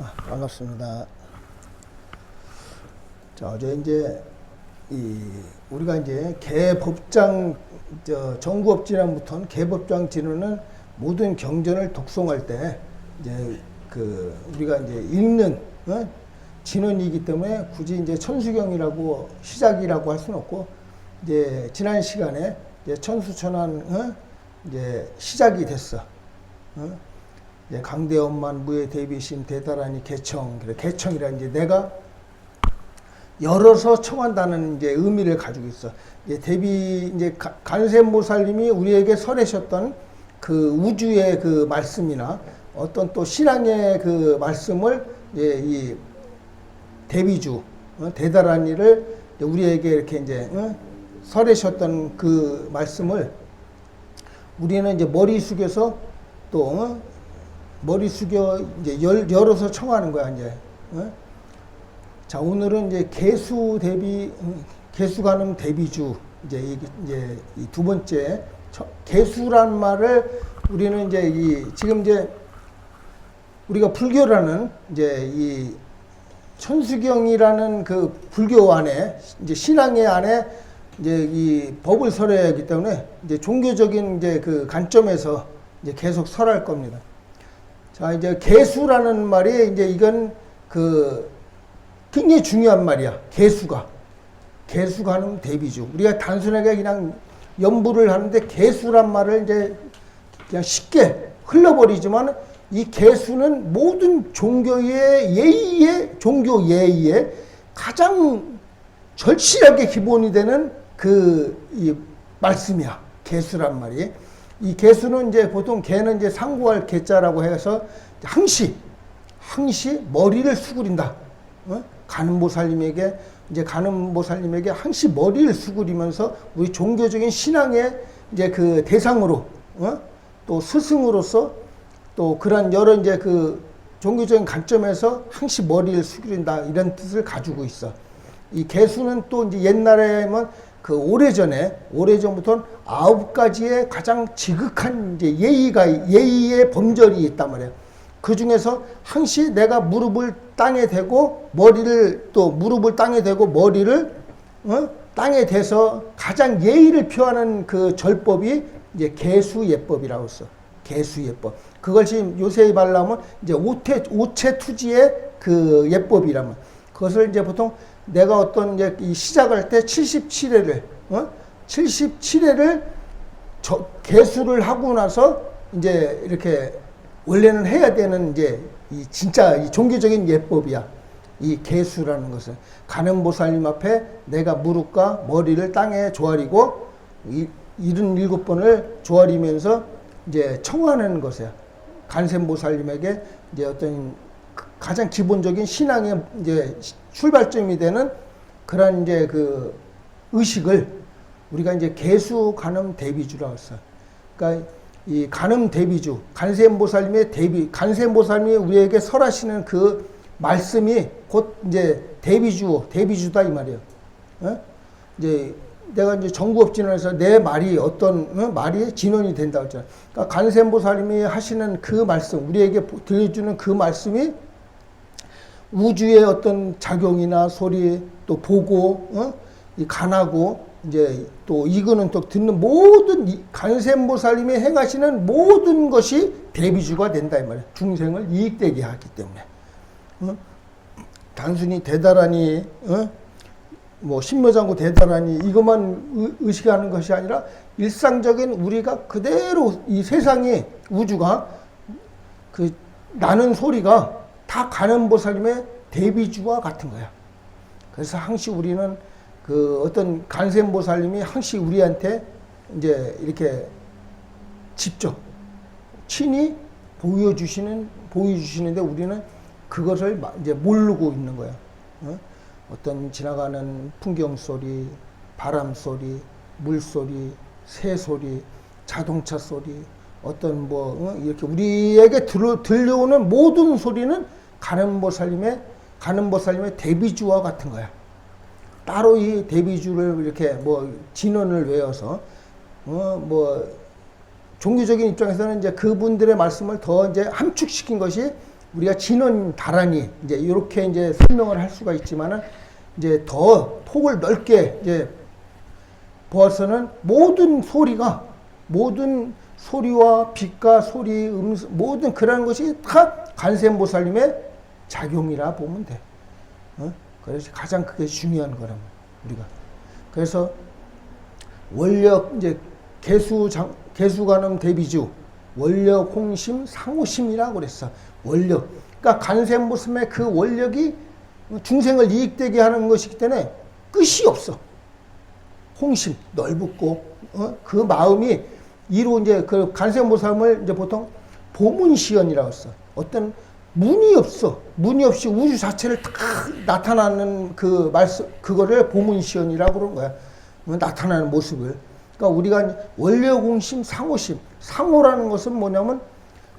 아, 반갑습니다. 자, 어제 이제 이 우리가 이제 개법장 저 정부업진안부터는 개법장 진언은 모든 경전을 독송할 때 이제 그 우리가 이제 읽는 어? 진언이기 때문에 굳이 이제 천수경이라고 시작이라고 할 수는 없고 이제 지난 시간에 이제 천수천안 어? 이제 시작이 됐어. 어? 이제 강대엄만 무예 대비심 대다라니 개청 그래 개청이라 이제 내가 열어서 청한다는 이제 의미를 가지고 있어. 이제 대비 이제 가- 간세모살님이 우리에게 설하셨던 그 우주의 그 말씀이나 어떤 또 신앙의 그 말씀을 이제 이 대비주 어, 대다라니를 이제 우리에게 이렇게 이제 어, 설하셨던 그 말씀을 우리는 이제 머리 숙여서 또 어? 머리 숙여 이제 열, 열어서 청하는 거야 이제. 어? 자 오늘은 이제 개수 대비 음, 개수 가능 대비주 이제 이, 이제 이 두 번째 처- 개수란 말을 우리는 이제 이 지금 이제 우리가 불교라는 이제 이 천수경이라는 그 불교 안에 이제 신앙의 안에 이제 이 법을 설해야 하기 때문에 이제 종교적인 이제 그 관점에서 이제 계속 설할 겁니다. 자 이제 개수라는 말이 이제 이건 그 굉장히 중요한 말이야. 개수가. 개수가는 대비죠. 우리가 단순하게 그냥 연부를 하는데 개수란 말을 이제 그냥 쉽게 흘러버리지만 이 개수는 모든 종교의 예의의 종교 예의의 가장 절실하게 기본이 되는 그이 말씀이야. 개수란 말이. 이 개수는 이제 보통 개는 이제 상구할 개자라고 해서 항시 항시 머리를 수그린다. 어? 가는보살님에게 이제 가는보살님에게 항시 머리를 수그리면서 우리 종교적인 신앙의 이제 그 대상으로 어? 또 스승으로서 또 그런 여러 이제 그 종교적인 관점에서 항시 머리를 숙이린다 이런 뜻을 가지고 있어. 이 개수는 또 이제 옛날에면 그 오래전에 오래전부터는 아홉 가지의 가장 지극한 이제 예의가 예의의 범절이 있단 말이에요. 그 중에서 항시 내가 무릎을 땅에 대고 머리를 또 무릎을 땅에 대고 머리를 어? 땅에 대서 가장 예의를 표하는 그 절법이 이제 개수 예법이라고 써. 개수 예법. 그것이 요새 말로 하면 이제 오체 오체 투지의 그 예법이라면 그것을 이제 보통 내가 어떤 이제 이 시작할 때 77회를 어? 77회를 저 개수를 하고 나서 이제 이렇게 원래는 해야 되는 이제 이 진짜 이 종교적인 예법이야. 이 개수라는 것은 가는 보살님 앞에 내가 무릎과 머리를 땅에 조아리고 이 일흔 일곱 번을 조아리면서 이제 청하는 것이야. 간센보살님에게 이제 어떤 그 가장 기본적인 신앙의 이제 출발점이 되는 그런 이제 그 의식을 우리가 이제 개수 간음 대비주라고 했어. 그러니까 이 간음 대비주, 간세음보살님의 대비, 간세음보살님이 우리에게 설하시는 그 말씀이 곧 이제 대비주, 대비주다 이 말이에요. 어? 이제 내가 이제 정부업진원에서 내 말이 어떤 어? 말이 진원이 된다고 했잖아요. 그러니까 간세음보살님이 하시는 그 말씀, 우리에게 보- 들려주는 그 말씀이 우주의 어떤 작용이나 소리 또 보고 어? 이 간하고 이제 또 이거는 또 듣는 모든 이 간세음보살님이 행하시는 모든 것이 대비주가 된다 이 말이에요. 중생을 이익되게 하기 때문에 어? 단순히 대단하니 어? 뭐 신묘장구 대단하니 이것만 의- 의식하는 것이 아니라 일상적인 우리가 그대로 이 세상이 우주가 그 나는 소리가 다 가는 보살님의 대비주와 같은 거야. 그래서 항시 우리는 그 어떤 간센보살님이 항시 우리한테 이제 이렇게 직접 친히 보여주시는 보여주시는데 우리는 그것을 마- 이제 모르고 있는 거야. 어? 어떤 지나가는 풍경 소리, 바람 소리, 물 소리, 새 소리, 자동차 소리, 어떤 뭐 어? 이렇게 우리에게 들려, 들려오는 모든 소리는 가는보살님의 가는보살님의 대비주와 같은 거야. 따로 이 대비주를 이렇게 뭐 진언을 외워서 어 뭐 종교적인 입장에서는 이제 그분들의 말씀을 더 이제 함축시킨 것이 우리가 진원 다란이 이제 이렇게 이제 설명을 할 수가 있지만은 이제 더 폭을 넓게 이제 보아서는 모든 소리가 모든 소리와 빛과 소리, 음, 모든 그런 것이 다 관세음보살님의 작용이라 보면 돼. 어? 그래서 가장 그게 중요한 거란 우리가. 그래서 원력 이제 개수 장 개수관음 대비주 원력 홍심 상호심이라고 그랬어. 원력. 그러니까 간세무스의 그 원력이 중생을 이익되게 하는 것이기 때문에 끝이 없어. 홍심 넓고 어? 그 마음이 이로 이제 그 간세 모삼을 이제 보통 보문시연이라고 했어. 어떤 문이 없어. 문이 없이 우주 자체를 다 나타나는 그 말씀 그거를 보문시연이라고 그런 거야. 어, 나타나는 모습을. 그러니까 우리가 원려공심, 상호심. 상호라는 것은 뭐냐면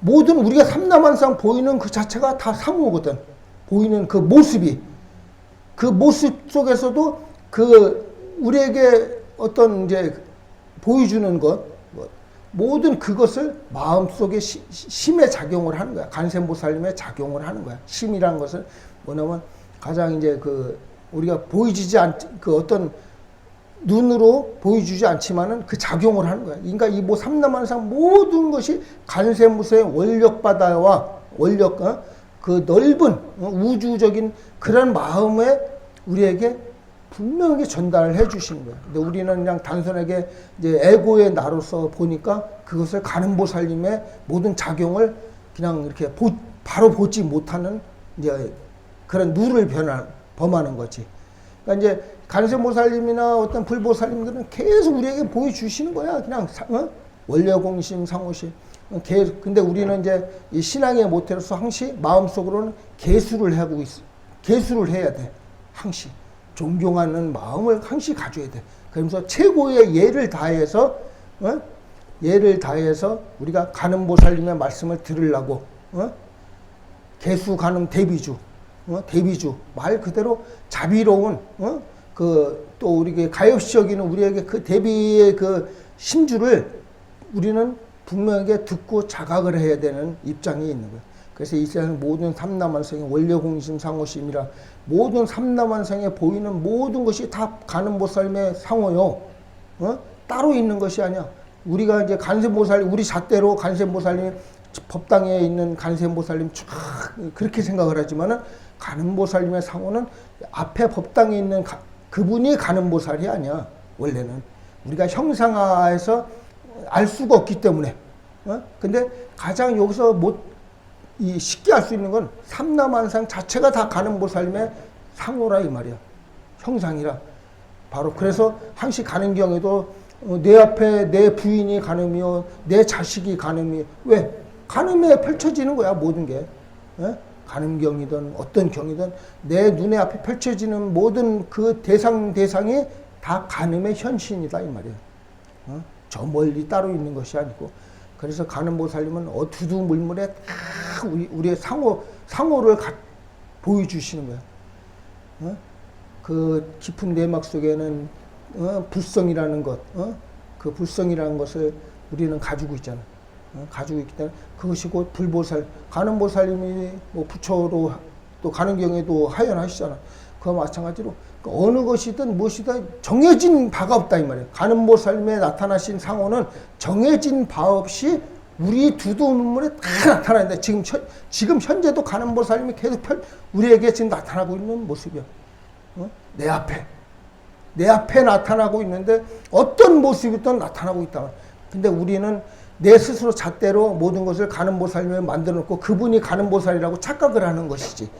모든 우리가 삼남한상 보이는 그 자체가 다 상호거든. 보이는 그 모습이 그 모습 속에서도 그 우리에게 어떤 이제 보여주는 것 뭐, 모든 그것을 마음속에 시- 심의 작용을 하는 거야. 간세보살님의 작용을 하는 거야. 심이라는 것은 뭐냐면 가장 이제 그 우리가 보이지지 않 그 어떤 눈으로 보여주지 않지만은 그 작용을 하는 거야. 그러니까 이뭐 삼남한상 모든 것이 간세무소의 원력 바다와 원력 어? 그 넓은 어? 우주적인 그런 마음에 우리에게 분명하게 전달을 해 주시는 거예요. 근데 우리는 그냥 단순하게 이제 에고의 나로서 보니까 그것을 가는보살님의 모든 작용을 그냥 이렇게 보, 바로 보지 못하는 이제 그런 누를 변화, 범하는 거지. 그러니까 이제 간세보살님이나 어떤 불보살님들은 계속 우리에게 보여주시는 거야. 그냥 사- 어? 원려공심, 상호심. 계속 근데 우리는 이제 이 신앙의 모태로서 항시 마음속으로는 개수를 하고 있어. 개수를 해야 돼. 항시 존경하는 마음을 항시 가져야 돼. 그러면서 최고의 예를 다해서 어? 예를 다해서 우리가 가는 보살님의 말씀을 들으려고 어? 개수 가는 대비주, 어? 대비주 말 그대로 자비로운 어? 그또 우리에게 가엾이 여기는 우리에게 그 대비의 그 심주를 우리는 분명하게 듣고 자각을 해야 되는 입장이 있는 거예요. 그래서 이 세상 모든 삼남한성의 원려공심 상호심이라 모든 삼남한성에 보이는 모든 것이 다 가는 보살님의 상호요. 어? 따로 있는 것이 아니야. 우리가 이제 간세보살 우리 잣대로 간세보살님 법당에 있는 간세보살님 쫙 그렇게 생각을 하지만은 가는보살님의 상호는 앞에 법당에 있는 가- 그분이 가는보살이 아니야 원래는 우리가 형상화해서 알 수가 없기 때문에 어? 근데 가장 여기서 못 이 쉽게 알수 있는 건 삼남한상 자체가 다 가는 보살님의 상호라 이 말이야. 형상이라. 바로 그래서 항시 가는 경에도 어, 내 앞에 내 부인이 가늠이요 내 자식이 가늠이 왜? 가늠에 펼쳐지는 거야 모든 게. 예? 가늠경이든 어떤 경이든 내 눈에 앞에 펼쳐지는 모든 그 대상 대상이 다 가늠의 현신이다 이 말이야. 어? 저 멀리 따로 있는 것이 아니고. 그래서 가늠 보살님은 어두두 물물에 다 우리, 우리 의 상호 상호를 가- 보여주시는 거야 어? 그 깊은 내막 속에는 어, 불성이라는 것, 어? 그 불성이라는 것을 우리는 가지고 있잖아. 어? 가지고 있기 때문에 그것이 곧 불보살, 가는 보살님이 뭐 부처로 또 가는 경에도 하연하시잖아. 그와 마찬가지로 그 어느 것이든 무엇이든 정해진 바가 없다 이 말이야. 가는 보살님에 나타나신 상호는 정해진 바 없이 우리 두두문물에 다 나타나는데 지금 현, 지금 현재도 가는 보살님이 계속 펼- 우리에게 지금 나타나고 있는 모습이야. 어? 내 앞에 내 앞에 나타나고 있는데 어떤 모습이든 나타나고 있다. 근데 우리는 내 스스로 잣대로 모든 것을 가는 보살님을 만들어 놓고 그분이 가는 보살이라고 착각을 하는 것이지.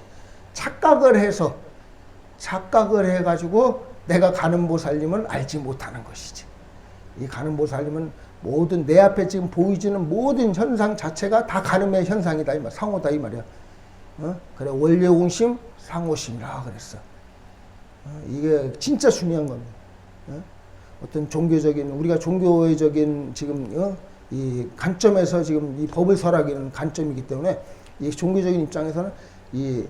착각을 해서 착각을 해 가지고 내가 가는 보살님을 알지 못하는 것이지. 이 가는 보살님은 모든 내 앞에 지금 보이지는 모든 현상 자체가 다 가늠의 현상이다 이 말, 상호다 이 말이야. 어? 그래 원료공심 상호심이라 그랬어. 어, 이게 진짜 중요한 겁니다. 어? 어떤 종교적인 우리가 종교적인 지금 어? 이 관점에서 지금 이 법을 설하기는 관점이기 때문에 이 종교적인 입장에서는 이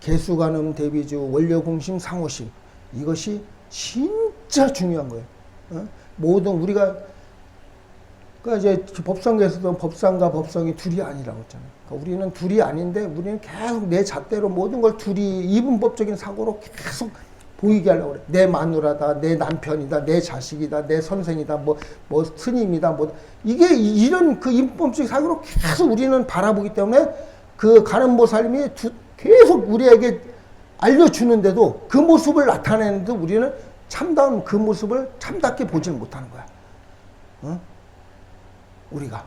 개수관음 대비주 원료공심 상호심 이것이 진짜 중요한 거예요. 어? 모든 우리가 그 이제 법성에서도 법상과 법성이 둘이 아니라고 했잖아요. 그러니까 우리는 둘이 아닌데 우리는 계속 내 잣대로 모든 걸 둘이 이분법적인 사고로 계속 보이게 하려고 그래. 내 마누라다, 내 남편이다, 내 자식이다, 내 선생이다, 뭐, 뭐 스님이다, 뭐 이게 이- 이런 그 인법적인 사고로 계속 우리는 바라보기 때문에 그 가는보살님이 두- 계속 우리에게 알려주는데도 그 모습을 나타내는데 우리는 참다운 그 모습을 참답게 보지는 못하는 거야. 어? 우리가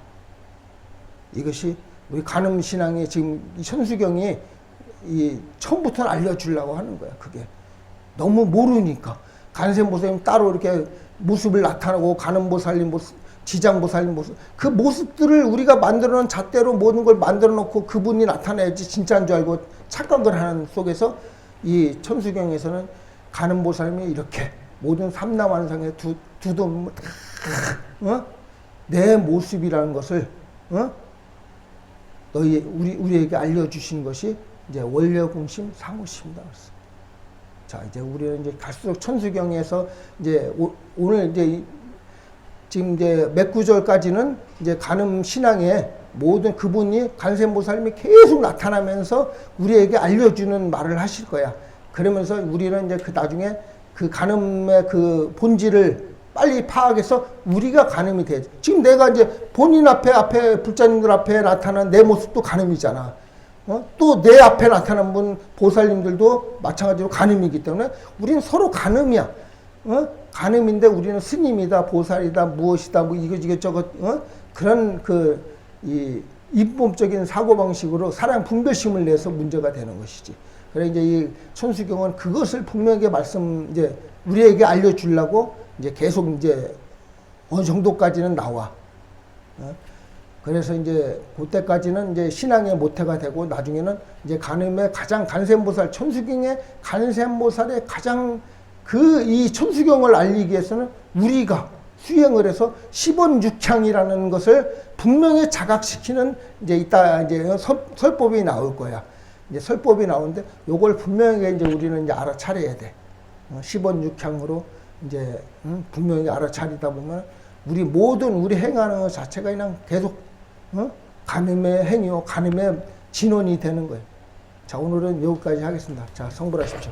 이것이 우리 간음 신앙이 지금 이 천수경이 이 처음부터 알려주려고 하는 거야. 그게 너무 모르니까 간세보살님 따로 이렇게 모습을 나타나고 간음보살님 모습, 지장보살님 모습 그 모습들을 우리가 만들어놓은 잣대로 모든 걸 만들어놓고 그분이 나타나야지 진짜인 줄 알고 착각을 하는 속에서 이 천수경에서는 간음보살님이 이렇게 모든 삼남한상의 두 두도 어? 내 모습이라는 것을 어? 너희 우리 우리에게 알려주신 것이 이제 원려공심 상호심이다. 자 이제 우리는 이제 갈수록 천수경에서 이제 오, 오늘 이제 이- 지금 이제 몇 구절까지는 이제 간음 신앙의 모든 그분이 간세모살님이 계속 나타나면서 우리에게 알려주는 말을 하실 거야. 그러면서 우리는 이제 그 나중에 그 간음의 그 본질을 빨리 파악해서 우리가 간음이 돼. 지금 내가 이제 본인 앞에 앞에 불자님들 앞에 나타난 내 모습도 간음이잖아. 어? 또 내 앞에 나타난 분 보살님들도 마찬가지로 간음이기 때문에 우리는 서로 간음이야. 어? 간음인데 우리는 스님이다, 보살이다, 무엇이다, 뭐 이거 이것저것 어? 그런 그이 잇몸적인 사고 방식으로 사람 분별심을 내서 문제가 되는 것이지. 그래 이제 이 천수경은 그것을 분명하게 말씀 이제 우리에게 알려주려고 이제 계속 이제 어느 정도까지는 나와. 어? 그래서 이제 그때까지는 이제 신앙의 모태가 되고 나중에는 이제 간음의 가장 간세보살 천수경의 간세보살의 가장 그 이 천수경을 알리기 위해서는 우리가 수행을 해서 10원 육향이라는 것을 분명히 자각시키는 이제 이따 이제 설, 설법이 나올 거야. 이제 설법이 나오는데 요걸 분명히 이제 우리는 이제 알아차려야 돼. 어, 10원 육향으로 이제 음, 분명히 알아차리다 보면 우리 모든 우리 행하는 것 자체가 그냥 계속 어? 간음의 행위요 간음의 진원이 되는 거예요. 자 오늘은 여기까지 하겠습니다. 자 성불하십시오.